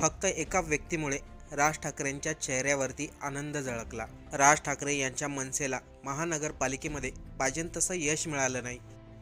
फक्त एका व्यक्तीमुळे राज ठाकरेंच्या चेहऱ्यावरती आनंद झळकला. राज ठाकरे यांच्या मनसेला महानगरपालिकेमध्ये पाहिजे तसं यश मिळालं नाही.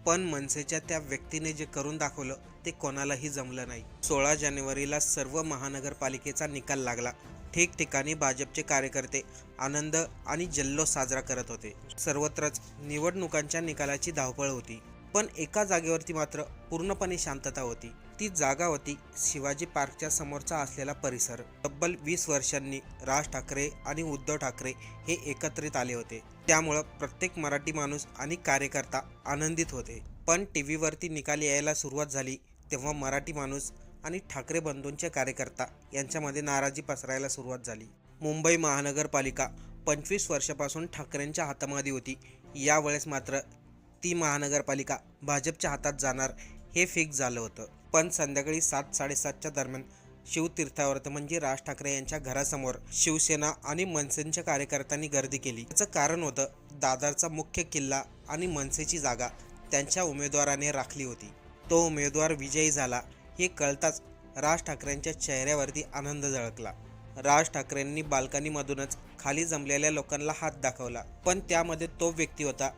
पण मनसेच्या त्या व्यक्तीने जे करून दाखवलं ते कोणालाही जमलं नाही. सोळा जानेवारीला सर्व महानगरपालिकेचा निकाल लागला. ठिकठिकाणी भाजपचे कार्यकर्ते आनंद आणि जल्लोष साजरा करत होते. सर्वत्रच निवडणुकांच्या निकालाची धावपळ होती. पण एका जागेवरती मात्र पूर्णपणे शांतता होती. ती जागा होती शिवाजी पार्कच्या समोरचा असलेला परिसर. तब्बल वीस वर्षांनी राज ठाकरे आणि उद्धव ठाकरे हे एकत्रित आले होते. त्यामुळं प्रत्येक मराठी माणूस आणि कार्यकर्ता आनंदित होते. पण टी व्हीवरती निकाल यायला सुरुवात झाली तेव्हा मराठी माणूस आणि ठाकरे बंधूंचे कार्यकर्ता यांच्यामध्ये नाराजी पसरायला सुरुवात झाली. मुंबई महानगरपालिका पंचवीस वर्षापासून ठाकरेंच्या हातामध्ये होती. यावेळेस मात्र ती महानगरपालिका भाजपच्या हातात जाणार हे फिक्स झालं होतं. पण संध्याकाळी सात साडेसातच्या दरम्यान शिवतीर्थावर्त म्हणजे राज ठाकरे यांच्या घरासमोर शिवसेना आणि मनसेच्या कार्यकर्त्यांनी गर्दी केली. याचं कारण होतं दादरचा मुख्य किल्ला आणि मनसेची जागा त्यांच्या उमेदवाराने राखली होती. तो उमेदवार विजयी झाला हे कळताच राज ठाकरेंच्या चेहऱ्यावरती आनंद झळकला. राज ठाकरेंनी बाल्कनीमधूनच खाली जमलेल्या लोकांना हात दाखवला. पण त्यामध्ये तो व्यक्ती होता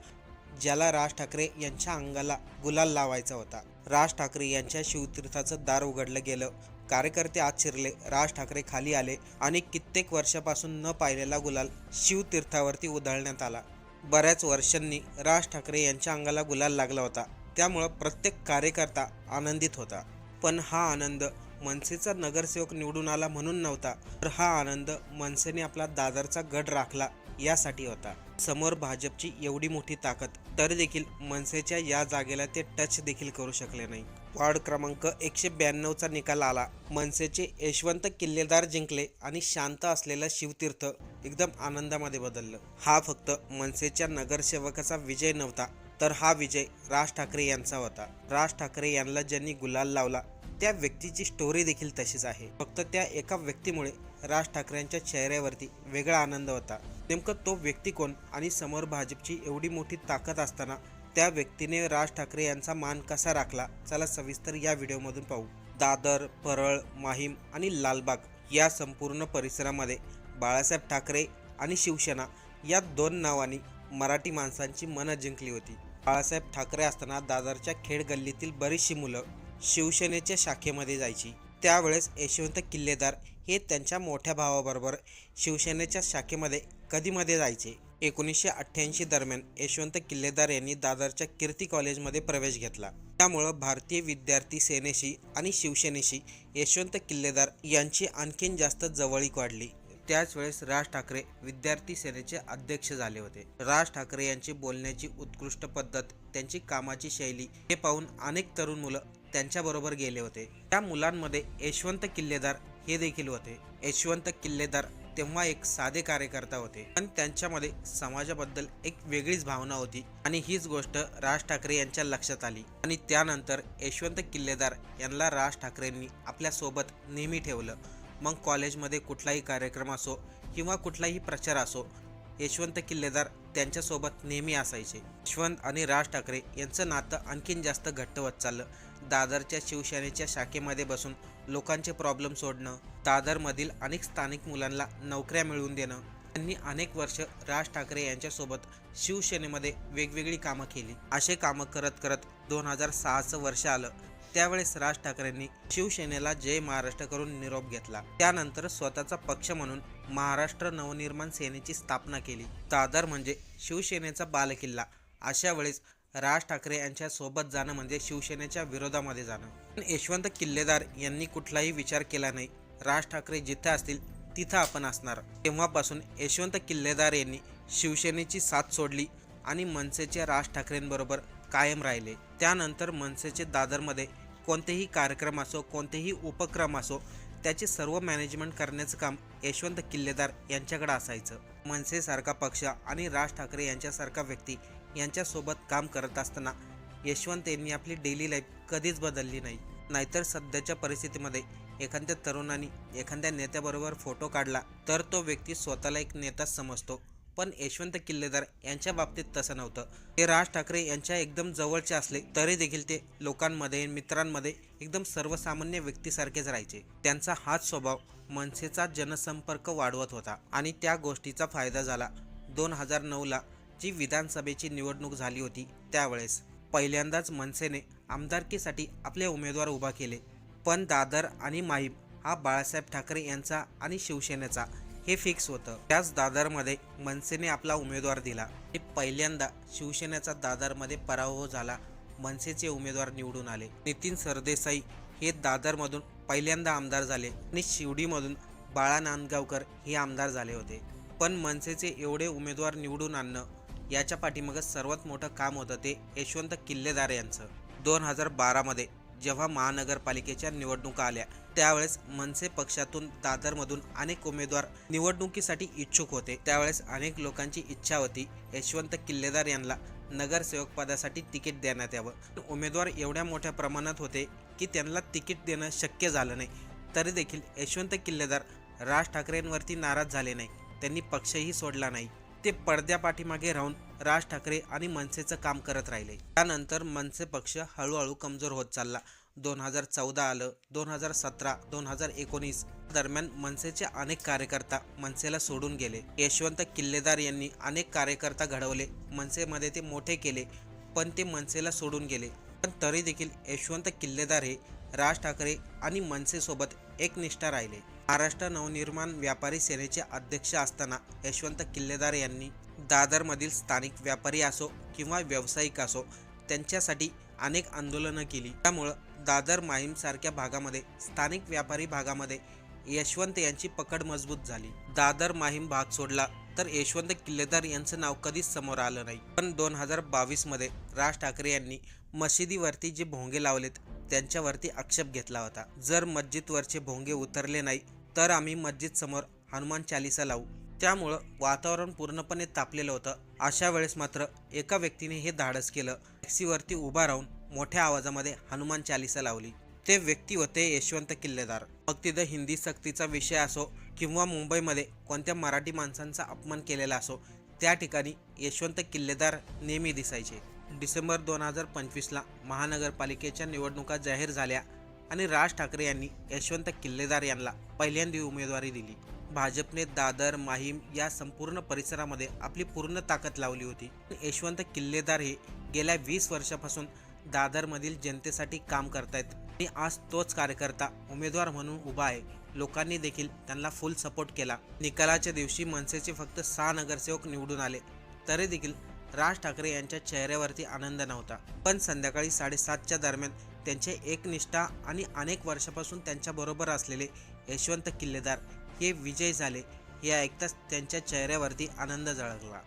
ज्याला राज ठाकरे यांच्या अंगाला गुलाल लावायचा होता. राज ठाकरे यांच्या शिवतीर्थाचं दार उघडलं गेलं. कार्यकर्ते आत शिरले. राज ठाकरे खाली आले आणि कित्येक वर्षापासून न पाहिलेला गुलाल शिवतीर्थावरती उधळण्यात आला. बऱ्याच वर्षांनी राज ठाकरे यांच्या अंगाला गुलाल लागला होता. त्यामुळं प्रत्येक कार्यकर्ता आनंदित होता. पण हा आनंद मनसेचा नगरसेवक निवडून आला म्हणून नव्हता तर हा आनंद मनसेने आपला दादरचा गड राखला यासाठी होता. समोर भाजपची एवढी मोठी ताकद तर देखील मनसेच्या या जागेला ते टच देखील करू शकले नाही. वार्ड क्रमांक एकशे ब्याण्णवचा निकाल आला. मनसेचे यशवंत किल्लेदार जिंकले आणि शांत असलेलं शिवतीर्थ एकदम आनंदामध्ये बदललं. हा फक्त मनसेच्या नगरसेवकाचा विजय नव्हता तर हा विजय राज ठाकरे यांचा होता. राज ठाकरे यांना ज्यांनी गुलाल लावला त्या व्यक्तीची स्टोरी देखील तशीच आहे. फक्त त्या एका व्यक्तीमुळे राज ठाकरेंच्या चेहऱ्यावरती वेगळा आनंद होता. नेमकं तो व्यक्ती कोण आणि समोर भाजपची एवढी मोठी ताकद असताना त्या व्यक्तीने राज ठाकरे यांचा मान कसा राखला? चला सविस्तर या व्हिडिओमधून पाहू. दादर परळ माहीम आणि लालबाग या संपूर्ण परिसरामध्ये बाळासाहेब ठाकरे आणि शिवसेना या दोन नावांनी मराठी माणसांची मनं जिंकली होती. बाळासाहेब ठाकरे असताना दादरच्या खेड गल्लीतील बरीचशी मुलं शिवसेनेच्या शाखेमध्ये जायची. त्यावेळेस यशवंत किल्लेदार हे त्यांच्या मोठ्या भावाबरोबर शिवसेनेच्या शाखेमध्ये कधीमध्ये जायचे? एकोणीसशे अठ्ठ्याऐंशी दरम्यान यशवंत किल्लेदार यांनी दादरच्या कीर्ती कॉलेजमध्ये प्रवेश घेतला. त्यामुळं भारतीय विद्यार्थी सेनेशी आणि शिवसेनेशी यशवंत किल्लेदार यांची आणखीन जास्त जवळीक वाढली. त्याच वेळेस राज ठाकरे विद्यार्थी सेनेचे अध्यक्ष झाले होते. राज ठाकरे यांची बोलण्याची उत्कृष्ट पद्धत त्यांची कामाची शैली हे पाहून अनेक तरुण मुलं त्यांच्याबरोबर गेले होते. त्या मुलांमध्ये यशवंत किल्लेदार हे देखील होते. यशवंत किल्लेदार तेव्हा एक साधे कार्यकर्ता होते. पण त्यांच्यामध्ये समाजाबद्दल एक वेगळीच भावना होती आणि हीच गोष्ट राज ठाकरे यांच्या लक्षात आली. आणि त्यानंतर यशवंत किल्लेदार यांना राज ठाकरेंनी आपल्यासोबत नेहमी ठेवलं. मग कॉलेजमध्ये कुठलाही कार्यक्रम असो किंवा कुठलाही प्रचार असो यशवंत किल्लेदार त्यांच्यासोबत नेहमी असायचे. यशवंत आणि राज ठाकरे यांचं नातं आणखीन जास्त घट्ट होत चाललं. दादरच्या शिवसेनेच्या शाखेमध्ये बसून लोकांचे प्रॉब्लेम सोडणं दादरमधील अनेक स्थानिक मुलांना नोकऱ्या मिळवून देणं त्यांनी अनेक वर्ष राज ठाकरे यांच्यासोबत शिवसेनेमध्ये वेगवेगळी कामं केली. असे कामं करत करत दोन हजार सहाचं वर्ष आलं. त्यावेळेस राज ठाकरेंनी शिवसेनेला जय महाराष्ट्र करून निरोप घेतला. त्यानंतर स्वतःचा पक्ष म्हणून महाराष्ट्र नवनिर्माण सेनेची स्थापना केली. दादर म्हणजे शिवसेनेचा बालकिल्ला. अशा वेळेस राज ठाकरे यांच्या सोबत जाणं म्हणजे शिवसेनेच्या विरोधामध्ये जाणं. पण यशवंत किल्लेदार यांनी कुठलाही विचार केला नाही. राज ठाकरे जिथं असतील तिथं आपण असणार. तेव्हापासून यशवंत किल्लेदार यांनी शिवसेनेची साथ सोडली आणि मनसेच्या राज ठाकरेंबरोबर कायम राहिले. त्यानंतर मनसेचे दादरमध्ये कोणतेही कार्यक्रम असो कोणतेही उपक्रम असो त्याचे सर्व मॅनेजमेंट करण्याचं काम यशवंत किल्लेदार यांच्याकडे असायचं. मनसेसारखा पक्ष आणि राज ठाकरे यांच्यासारखा व्यक्ती यांच्यासोबत काम करत असताना यशवंत यांनी आपली डेली लाईफ कधीच बदलली नाही. नाहीतर सध्याच्या परिस्थितीमध्ये एखाद्या तरुणाने एखाद्या नेत्याबरोबर फोटो काढला तर तो व्यक्ती स्वतःला एक नेताच समजतो. पण यशवंत किल्लेदार यांच्या बाबतीत तसं नव्हतं. ते राज ठाकरे यांच्या एकदम जवळचे असले तरी देखील ते लोकांमध्ये मित्रांमध्ये एकदम सर्वसामान्य व्यक्तीसारखेच राहायचे. त्यांचा हाच स्वभाव मनसेचा जनसंपर्क वाढवत होता आणि त्या गोष्टीचा फायदा झाला. दोन हजार नऊला जी विधानसभेची निवडणूक झाली होती त्यावेळेस पहिल्यांदाच मनसेने आमदारकीसाठी आपले उमेदवार उभा केले. पण दादर आणि माहीम हा बाळासाहेब ठाकरे यांचा आणि शिवसेनेचा हे फिक्स होतं. त्याच दादरमध्ये मनसेने आपला उमेदवार दिला. आणि पहिल्यांदा शिवसेनेचा दादरमध्ये पराभव झाला मनसेचे उमेदवार निवडून आले. नितीन सरदेसाई हे दादरमधून पहिल्यांदा आमदार झाले आणि शिवडीमधून बाळा नांदगावकर हे आमदार झाले होते. पण मनसेचे एवढे उमेदवार निवडून आणणं याच्या पाठीमागं सर्वात मोठं काम होतं ते यशवंत किल्लेदार यांचं. दोन हजार बारामध्ये जेव्हा महानगरपालिकेच्या निवडणुका आल्या त्यावेळेस मनसे पक्षातून दादरमधून अनेक उमेदवार निवडणुकीसाठी इच्छुक होते. त्यावेळेस अनेक लोकांची इच्छा होती यशवंत किल्लेदार यांना नगरसेवक पदासाठी तिकीट देण्यात यावं. उमेदवार एवढ्या मोठ्या प्रमाणात होते की त्यांना तिकीट देणं शक्य झालं नाही. तरी देखील यशवंत किल्लेदार राज ठाकरेंवरती नाराज झाले नाही. त्यांनी पक्षही सोडला नाही. ते पडद्या पाठीमागे राहून राज ठाकरे आणि मनसेचं काम करत राहिले. त्यानंतर मनसे पक्ष हळूहळू कमजोर होत चालला. दोन हजार चौदा आलं दोन हजार सतरा दोन हजार एकोणीस दरम्यान मनसेचे अनेक कार्यकर्ता मनसेला सोडून गेले. यशवंत किल्लेदार यांनी अनेक कार्यकर्ता घडवले मनसेमध्ये ते मोठे केले पण ते मनसेला सोडून गेले. पण तरी देखील यशवंत किल्लेदार हे राज ठाकरे आणि मनसेसोबत एकनिष्ठा राहिले. महाराष्ट्र नवनिर्माण व्यापारी सेनेचे अध्यक्ष असताना यशवंत किल्लेदार यांनी दादरमधील स्थानिक व्यापारी असो किंवा व्यावसायिक असो त्यांच्यासाठी अनेक आंदोलनं केली. त्यामुळं दादर माहीमसारख्या भागामध्ये स्थानिक व्यापारी भागामध्ये यशवंत यांची पकड मजबूत झाली. दादर माहीम भाग सोडला तर यशवंत किल्लेदार यांचं नाव कधीच समोर आलं नाही. पण दोन हजार बावीसमध्ये राज ठाकरे यांनी मशिदीवरती जे भोंगे लावलेत त्यांच्यावरती आक्षेप घेतला होता. जर मस्जिदवरचे भोंगे उतरले नाही तर आम्ही मस्जिदसमोर हनुमान चालिसा लावू. त्यामुळं वातावरण पूर्णपणे तापलेलं होतं. अशा वेळेस मात्र एका व्यक्तीने हे धाडस केलं. टॅक्सीवरती उभा राहून मोठ्या आवाजामध्ये हनुमान चालिसा लावली. ते व्यक्ती होते यशवंत किल्लेदार. मग तिथं हिंदी सक्तीचा विषय असो किंवा मुंबईमध्ये कोणत्या मराठी माणसांचा अपमान केलेला असो त्या ठिकाणी यशवंत किल्लेदार नेहमी दिसायचे. डिसेंबर दोन हजार पंचवीसला महानगरपालिकेच्या निवडणुका जाहीर झाल्या. आणि राज ठाकरे यांनी यशवंत किल्लेदार यांना पहिल्यांदा उमेदवारी दिली. भाजपने दादर माहीम या संपूर्ण परिसरामध्ये आपली पूर्ण ताकद लावली होती. यशवंत किल्लेदार हे गेल्या वीस वर्षापासून दादरमधील जनतेसाठी काम करतायत आणि आज तोच कार्यकर्ता उमेदवार म्हणून उभा आहे. लोकांनी देखील त्यांना फुल सपोर्ट केला. निकालाच्या दिवशी मनसेचे फक्त सहा नगरसेवक निवडून आले. तरी देखील राज ठाकरे यांच्या चेहऱ्यावरती आनंद नव्हता. पण संध्याकाळी साडेसातच्या दरम्यान त्यांचे एकनिष्ठा आणि अनेक वर्षापासून त्यांच्याबरोबर असलेले यशवंत किल्लेदार हे विजय झाले. हे ऐकताच त्यांच्या चेहऱ्यावरती आनंद झळकला.